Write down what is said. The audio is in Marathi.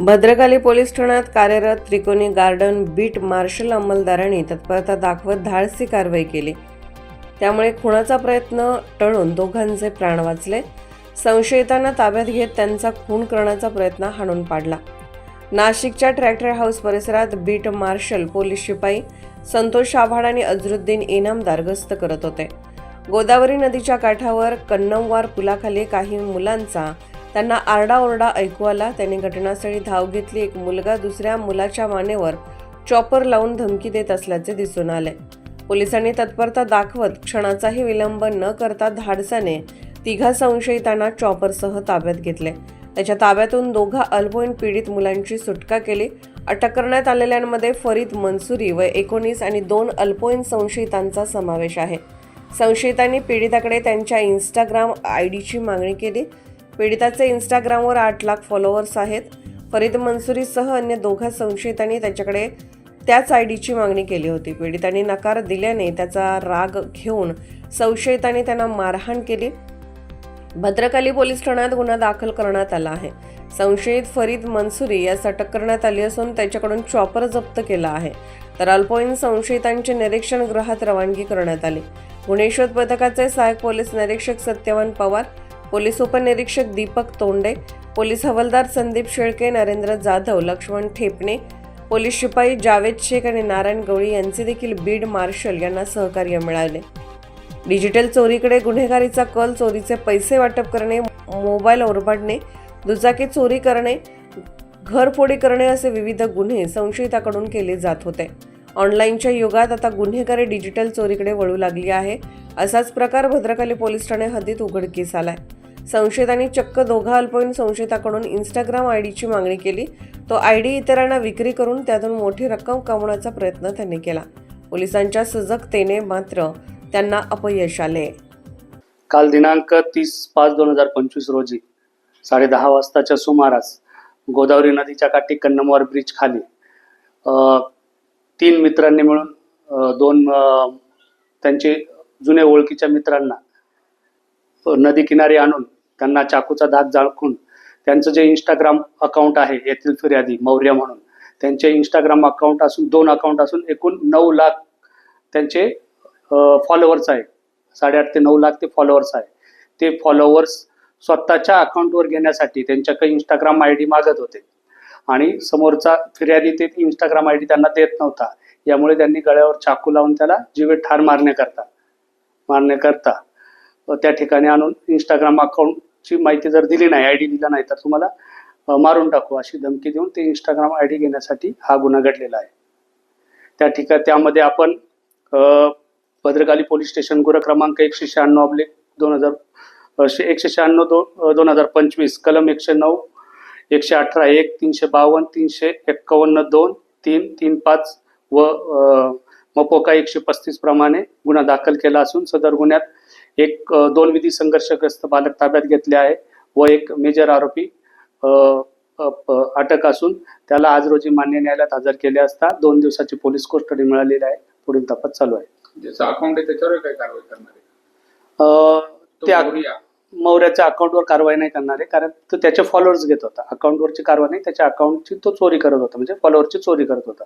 भद्रकाली पोलीस ठाण्यात कार्यरत त्रिकोणी गार्डन बीट मार्शल अंमलदारांनी तत्परता दाखवत धाडसी कारवाई केली. त्यामुळे खुणाचा प्रयत्न टळून दोघांचे प्राण वाचले. संशयितांना ताब्यात घेत त्यांचा खून करण्याचा प्रयत्न हाणून पाडला. नाशिकच्या ट्रॅक्टर हाऊस परिसरात बीट मार्शल पोलीस शिपाई संतोष आव्हाड आणि अझरुद्दीन इनामदार गस्त करत होते. गोदावरी नदीच्या काठावर कन्नमवार पुलाखाली काही मुलांचा त्यांना आरडाओरडा ऐकू आला. त्यांनी घटनास्थळी धाव घेतली. एक मुलगा दुसऱ्या मुलाच्या मानेवर चॉपर लावून धमकी देत असल्याचे दिसून आले. पोलिसांनी तत्परता दाखवत क्षणाचाही विलंब न करता धाडसाने तिघा संशयितांना चॉपरसह ताब्यात घेतले. त्याच्या ताब्यातून दोघा अल्पवयीन पीडित मुलांची सुटका केली. अटक करण्यात आलेल्यांमध्ये फरीद मनसुरी व एकोणीस आणि दोन अल्पवयीन संशयितांचा समावेश आहे. संशयितांनी पीडिताकडे त्यांच्या इंस्टाग्राम आय डीची मागणी केली. पीडिताचे इंस्टाग्रामवर आठ लाख फॉलोअर्स आहेत. फरीद मंसुरीसह अन्य दोघा संशयितांनी त्याच्याकडे त्याच आय डीची मागणी केली होती. पीडितांनी नकार दिल्याने त्याचा राग घेऊन संशयितांनी त्यांना मारहाण केली. भद्रकाली पोलीस ठाण्यात गुन्हा दाखल करण्यात आला आहे. संशयित फरीद मनसुरी यास अटक करण्यात आली असून त्याच्याकडून चॉपर जप्त केला आहे. तर अल्पवयीन संशयितांचे निरीक्षण गृहात रवानगी करण्यात आली. गुन्हे शोध पथकाचे सहाय्यक पोलीस निरीक्षक सत्यवान पवार पोलीस उपनिरीक्षक दीपक तोंडे पोलीस हवालदार संदीप शेळके नरेंद्र जाधव लक्ष्मण ठेपणे पोलीस शिपाई जावेद शेख आणि नारायण गवळी यांचे देखील बीड मार्शल यांना सहकार्य मिळाले. डिजिटल चोरीकडे गुन्हेगारीचा कल चोरीचे पैसे वाटप करणे मोबाईल ओरबाडणे दुचाकी चोरी करणे घरफोडी करणे असे विविध गुन्हे संशयिताकडून केले जात होते. ऑनलाईनच्या युगात आता गुन्हेगारी डिजिटल चोरीकडे वळू लागली आहे. असाच प्रकार भद्रकाली पोलीस ठाणे हद्दीत उघडकीस आलाय. संशयितांनी चक्क दोघा अल्पवयीन संशयिताकडून इंस्टाग्राम आय डीची मागणी केली. तो आय डी इतरांना विक्री करून त्यातून मोठी रक्कम कमवण्याचा प्रयत्न त्यांनी केला. पोलिसांच्या सजगतेने मात्र त्यांना अपयश आले. काल दिनांक तीस पाच दोन हजार पंचवीस रोजी साडे दहा वाजताच्या सुमारास गोदावरी नदीच्या काठी कन्नमवार ब्रिज खाली तीन मित्रांनी मिळून दोन त्यांचे जुने ओळखीच्या मित्रांना नदी किनारी आणून त्यांना चाकूचा दात जाळखून त्यांचं जे इंस्टाग्राम अकाउंट आहे येथील फिर्यादी मौर्य म्हणून त्यांचे इंस्टाग्राम अकाउंट असून दोन अकाउंट असून एकूण नऊ लाख त्यांचे फॉलोअर्स आहे साडेआठ ते नऊ लाख ते फॉलोअर्स आहे ते फॉलोअर्स स्वतःच्या अकाउंटवर घेण्यासाठी त्यांच्याकडे इंस्टाग्राम आय डी मागत होते. आणि समोरचा फिर्यादी ते इंस्टाग्राम आय डी त्यांना देत नव्हता. यामुळे त्यांनी गळ्यावर चाकू लावून त्याला जीवे ठार मारण्याकरता मारण्याकरता त्या ठिकाणी आणून इंस्टाग्राम ची माहिती जर दिली नाही आय डी दिला नाही तर तुम्हाला मारून टाकू अशी धमकी देऊन ते इंस्टाग्राम आय डी घेण्यासाठी हा गुन्हा घडलेला आहे. त्या ठिकाणी त्यामध्ये आपण भद्रकाली पोलीस स्टेशन गुन्हा क्रमांक एकशे शहाण्णव आपले दोन हजार एकशे शहाण्णव दो दोन हजार पंचवीस कलम एकशे नऊ एकशे अठरा एक तीनशे बावन्न तीनशे एक्कावन्न दोन तीन तीन पाच व मपोका एकशे पस्तीस प्रमाणे गुन्हा दाखल केला असून सदर गुन्ह्यात एक दोन विधी संघर्षग्रस्त बालक ताब्यात घेतले आहे व एक मेजर आरोपी अटक असून त्याला आज रोजी मान्य न्यायालयात हजर केले असता दोन दिवसाची पोलीस कोठडी मिळालेली आहे. पुढील तपास चालू आहे. ज्याचं अकाउंट आहे त्याच्यावर काय कारवाई करणार त्या. मौर्याच्या अकाउंटवर कारवाई नाही करणार आहे कारण तो त्याचे फॉलोअर्स घेत होता. अकाउंटवरची कारवाई नाही त्याच्या अकाउंटची तो चोरी करत होता म्हणजे फॉलोअरची चोरी करत होता.